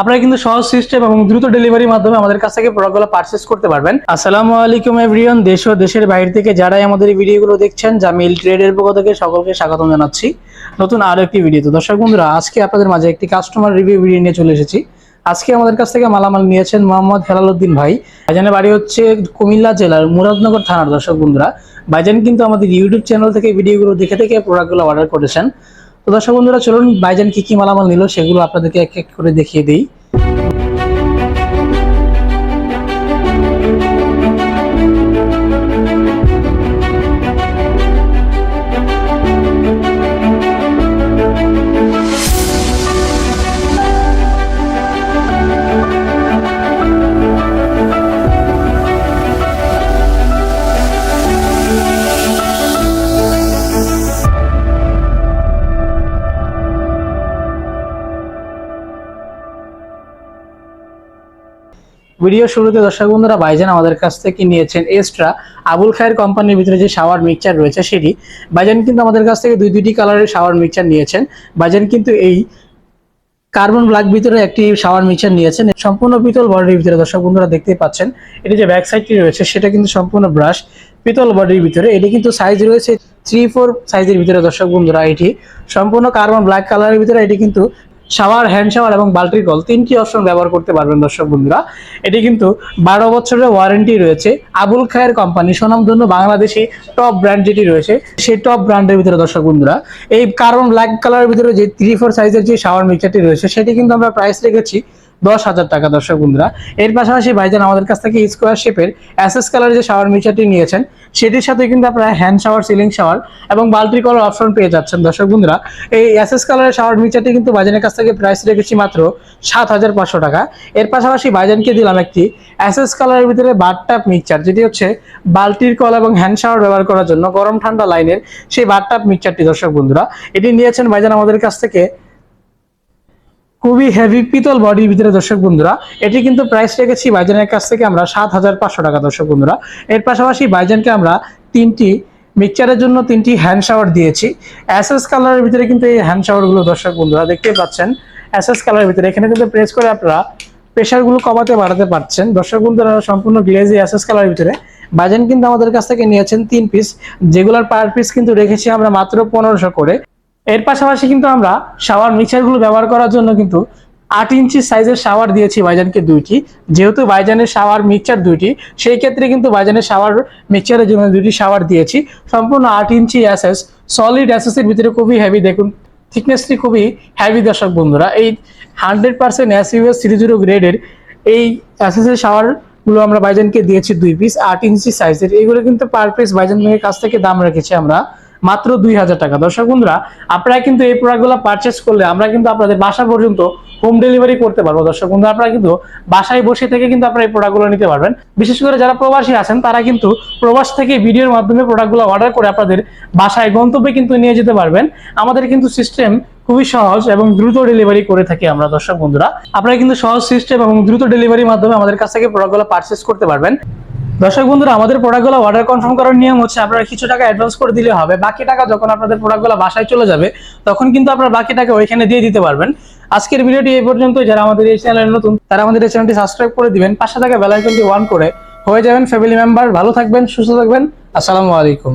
আপনারা কিন্তু সহজ সিস্টেম এবং দ্রুত ডেলিভারির মাধ্যমে আমাদের কাছ থেকে প্রোডাক্টগুলো পারচেস করতে পারবেন। আসসালামু আলাইকুম এভরিওয়ান দেশ ও দেশের বাইরে থেকে যারাই আমাদের ভিডিওগুলো দেখছেন জামিল ট্রেডের পক্ষ থেকে সকলকে স্বাগতম জানাচ্ছি। নতুন আরও একটি ভিডিও তো। দর্শক বন্ধুরা, আজকে আপনাদের মাঝে একটি কাস্টমার রিভিউ ভিডিও নিয়ে চলে এসেছি। আজকে আমাদের কাছ থেকে মালামাল নিয়েছেন মোহাম্মদ হেলালুদ্দিন ভাই। ভাইজানের বাড়ি হচ্ছে কুমিল্লা জেলার মুরাদনগর থানার দর্শক বন্ধুরা। ভাইজান কিন্তু আমাদের ইউটিউব চ্যানেল থেকে ভিডিওগুলো দেখে দেখে প্রোডাক্টগুলো অর্ডার করেছেন। তো দর্শক বন্ধুরা, চলুন বাইজান কি কি মালামাল নিল সেগুলো আপনাদেরকে এক এক করে দেখিয়ে দিই। ভিডিও শুরুতে দর্শক বন্ধুরা ভাইজান আমাদের কাছ থেকে নিয়েছেন এক্সট্রা আবুল খায়ের কোম্পানির ভিতরে যে শাওয়ার মিক্সচার রয়েছে সেটি। ভাইজান কিন্তু আমাদের কাছ থেকে দুই দুইটি কালারের শাওয়ার মিক্সচার নিয়েছেন। ভাইজান কিন্তু এই কার্বন ব্ল্যাক ভিতরে একটি শাওয়ার মিক্সচার নিয়েছেন। সম্পূর্ণ পিতল বডির ভিতরে দর্শক বন্ধুরা দেখতেই পাচ্ছেন। এটি যে ব্যাক সাইডটি রয়েছে, সেটা কিন্তু সম্পূর্ণ ব্রাশ পিতল বডির ভিতরে এটি কিন্তু সাইজ রয়েছে থ্রি ফোর সাইজের ভিতরে দর্শক বন্ধুরা এটি। সম্পূর্ণ কার্বন ব্ল্যাক কালারের ভিতরে এটি কিন্তু শাওয়ার হ্যান্ড শাওয়ার এবং বাল্টির কল তিনটি অপশন ব্যবহার করতে পারবেন দর্শক বন্ধুরা। এটি কিন্তু বারো বছরের ওয়ারেন্টি রয়েছে। আবুল খায়ের কোম্পানি সুনামধন্য বাংলাদেশে টপ ব্র্যান্ড যেটি রয়েছে, সেই টপ ব্র্যান্ডের ভিতরে দর্শক বন্ধুরা, এই কারণ ব্ল্যাক কালারের ভিতরে যে থ্রি ফোর সাইজের যে শাওয়ার মিক্সারটি রয়েছে, সেটি কিন্তু আমরা প্রাইস রেখেছি দশ হাজার টাকা, দর্শক বন্ধুরা। এর পাশাপাশি ভাইজান আমাদের কাছ থেকে স্কোয়ার শেপের অ্যাসেস কালারের যে শাওয়ার মিক্সারটি নিয়েছেন, সেটির সাথে কিন্তু আপনারা হ্যান্ড শাওয়ার সিলিং শাওয়ার এবং বাল্টি কলার অপশন পেয়ে যাচ্ছেন, দর্শক বন্ধুরা। এই অ্যাসেস কালারের শাওয়ার মিক্সারটি কিন্তু ভাইজানের কাছ থেকে প্রাইস রেখেছি মাত্র সাত হাজার পাঁচশো টাকা। এর পাশাপাশি ভাইজানকে দিলাম একটি অ্যাসেস কালারের ভিতরে বারটাপ মিক্সচার যেটি হচ্ছে বাল্টির কল এবং হ্যান্ড শাওয়ার ব্যবহার করার জন্য গরম ঠান্ডা লাইনের সেই বারটাপ মিক্সচারটি দর্শক বন্ধুরা। এটি নিয়েছেন ভাইজান আমাদের কাছ থেকে খুবই হেভি পিতল বডির ভিতরে দর্শক বন্ধুরা, এটি কিন্তু প্রাইস রেখেছি বাইজানের কাছ থেকে আমরা সাত হাজার পাঁচশো টাকা দর্শক বন্ধুরা। এর পাশাপাশি বাইজানকে আমরা তিনটি মিক্সচারের জন্য তিনটি হ্যান্ড শাওয়ার দিয়েছি। অ্যাসেস কালারের ভিতরে কিন্তু এই হ্যান্ড শাওয়ারগুলো দর্শক বন্ধুরা দেখতে পাচ্ছেন। এস অ্যাসেস কালারের ভিতরে এখানে কিন্তু প্রেস করে আপনারা প্রেশারগুলো কমাতে বাড়াতে পারছেন। দর্শক বন্ধুরা, সম্পূর্ণ গ্লেজি অ্যাসেস কালারের ভিতরে। বাজান কিন্তু আমাদের কাছ থেকে নিয়েছেন তিন পিস যেগুলোর পার পিস কিন্তু রেখেছি আমরা মাত্র পনেরোশো করে। এর পাশাপাশি কিন্তু আমরা শাওয়ার মিক্সারগুলো ব্যবহার করার জন্য কিন্তু আট ইঞ্চি সাইজের শাওয়ার দিয়েছি বাইজানকে দুইটি। যেহেতু বাইজানের শাওয়ার মিক্সচার দুইটি, সেই ক্ষেত্রে কিন্তু বাইজানের শাওয়ার মিক্সচারের জন্য দুইটি শাওয়ার দিয়েছি। সম্পূর্ণ আট ইঞ্চি অ্যাসেস সলিড অ্যাসেসের ভিতরে খুবই হেভি দেখুন থিকনেসটি খুবই হেভি দর্শক বন্ধুরা। এই hundred percent S US three zero গ্রেডের এই অ্যাসেসের শাওয়ারগুলো আমরা বাইজানকে দিয়েছি দুই পিস আট ইঞ্চি সাইজের এইগুলো কিন্তু পার পিস বাইজানের কাছ থেকে দাম রেখেছি আমরা মাত্র দুই হাজার টাকা। দর্শক বন্ধুরা, আপনারা কিন্তু এই প্রোডাক্টগুলো পারচেস করলে আমরা কিন্তু আপনাদের বাসা পর্যন্ত হোম ডেলিভারি করতে পারব। দর্শক বন্ধুরা, আপনারা কিন্তু বাসায় বসে থেকে কিন্তু আপনারা এই প্রোডাক্টগুলো নিতে পারবেন। বিশেষ করে যারা প্রবাসী আছেন, তারা কিন্তু প্রবাস থেকে ভিডিওর মাধ্যমে প্রোডাক্টগুলো অর্ডার করে আপনাদের বাসায় গন্তব্যে কিন্তু নিয়ে যেতে পারবেন। আমাদের কিন্তু সিস্টেম খুবই সহজ এবং দ্রুত ডেলিভারি করে থাকি আমরা, দর্শক বন্ধুরা। আপনারা কিন্তু সহজ সিস্টেম এবং দ্রুত ডেলিভারির মাধ্যমে আমাদের কাছ থেকে প্রোডাক্টগুলো পারচেস করতে পারবেন। দর্শক বন্ধুরা, আমাদের প্রোডাক্টগুলো অর্ডার কনফার্ম করার নিয়ম হচ্ছে আপনারা কিছু টাকা অ্যাডভান্স করে দিলে হবে। বাকি টাকা যখন আপনাদের প্রোডাক্টগুলো বাসায় চলে যাবে, তখন কিন্তু আপনারা বাকি টাকা ওইখানে দিয়ে দিতে পারবেন। আজকের ভিডিওটি এই পর্যন্ত যারা আমাদের এই চ্যানেলে নতুন, তারা আমাদের এই চ্যানেলটি সাবস্ক্রাইব করে দিবেন। পাশে থাকা বেল আইকনটি অন করে হয়ে যাবেন ফ্যামিলি মেম্বার ভালো থাকবেন, সুস্থ থাকবেন। আসসালামু আলাইকুম।